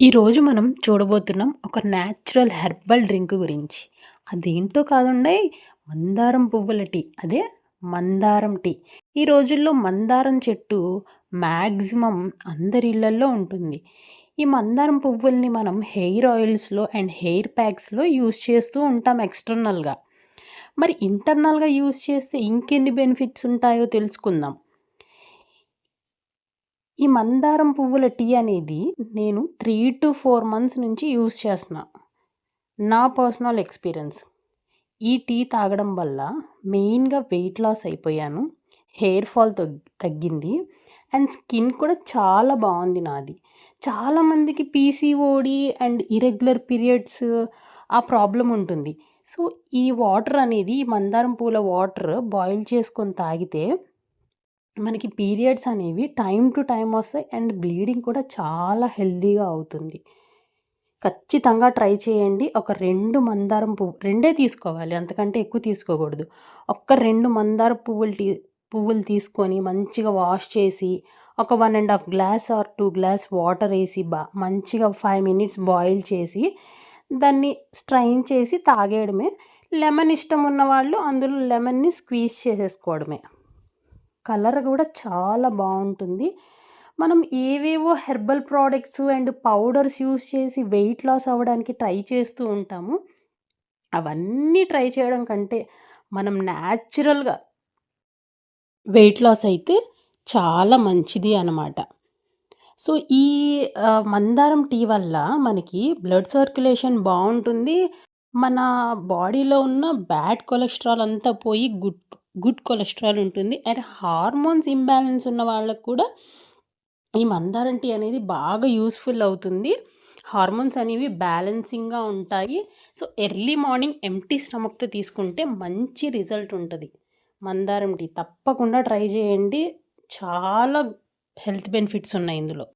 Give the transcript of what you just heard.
ఈరోజు మనం చూడబోతున్నాం ఒక న్యాచురల్ హెర్బల్ డ్రింక్ గురించి. అదేంటో కాదుండే? మందారం పువ్వుల టీ. అదే మందారం టీ. ఈ రోజుల్లో మందారం చెట్టు మ్యాక్సిమం అందరి ఇళ్ళల్లో ఉంటుంది. ఈ మందారం పువ్వుల్ని మనం హెయిర్ ఆయిల్స్లో అండ్ హెయిర్ ప్యాక్స్లో యూస్ చేస్తూ ఉంటాం ఎక్స్టర్నల్గా మరి ఇంటర్నల్గా యూస్ చేస్తే ఇంకెన్ని బెనిఫిట్స్ ఉంటాయో తెలుసుకుందాం. ఈ మందారం పువ్వుల టీ అనేది నేను త్రీ టు ఫోర్ మంత్స్ నుంచి యూస్ చేస్తున్నా. నా పర్సనల్ ఎక్స్పీరియన్స్ ఈ టీ తాగడం వల్ల మెయిన్గా వెయిట్ లాస్ అయిపోయాను. హెయిర్ ఫాల్ తగ్గింది. అండ్ స్కిన్ కూడా చాలా బాగుంది నాది. చాలామందికి పీసీఓడి అండ్ ఇరెగ్యులర్ పీరియడ్స్ ఆ ప్రాబ్లం ఉంటుంది. సో ఈ వాటర్ అనేది మందారం పూల వాటర్ బాయిల్ చేసుకొని తాగితే మనకి పీరియడ్స్ అనేవి టైం టు టైం వస్తాయి అండ్ బ్లీడింగ్ కూడా చాలా హెల్దీగా అవుతుంది. ఖచ్చితంగా ట్రై చేయండి. ఒక రెండు మందారం పువ్వు రెండే తీసుకోవాలి అంతకంటే ఎక్కువ తీసుకోకూడదు. ఒక్క రెండు మందార పువ్వులు తీ పువ్వులు తీసుకొని మంచిగా వాష్ చేసి ఒక one and half glass or two glass water వేసి బా మంచిగా ఫైవ్ మినిట్స్ బాయిల్ చేసి దాన్ని స్ట్రైన్ చేసి తాగేయడమే. లెమన్ ఇష్టం ఉన్న వాళ్ళు అందులో లెమన్ని స్క్వీజ్ చేసేసుకోవడమే. కలర్ కూడా చాలా బాగుంటుంది. మనం ఏవేవో herbal products and powders use చేసి వెయిట్ లాస్ అవ్వడానికి ట్రై చేస్తూ ఉంటాము. అవన్నీ ట్రై చేయడం కంటే మనం న్యాచురల్గా వెయిట్ లాస్ అయితే చాలా మంచిది అన్నమాట. సో ఈ మందారం టీ వల్ల మనకి బ్లడ్ సర్క్యులేషన్ బాగుంటుంది. మన బాడీలో ఉన్న బ్యాడ్ కొలెస్ట్రాల్ అంతా పోయి గుడ్ గుడ్ కొలెస్ట్రాల్ ఉంటుంది. అండ్ హార్మోన్స్ ఇంబ్యాలెన్స్ ఉన్న వాళ్ళకు కూడా ఈ మందారం టీ అనేది బాగా యూస్ఫుల్ అవుతుంది. హార్మోన్స్ అనేవి బ్యాలెన్సింగ్గా ఉంటాయి. సో ఎర్లీ మార్నింగ్ ఎంటీ స్టమక్తో తీసుకుంటే మంచి రిజల్ట్ ఉంటుంది. మందారం టీ తప్పకుండా ట్రై చేయండి. చాలా హెల్త్ బెనిఫిట్స్ ఉన్నాయి ఇందులో.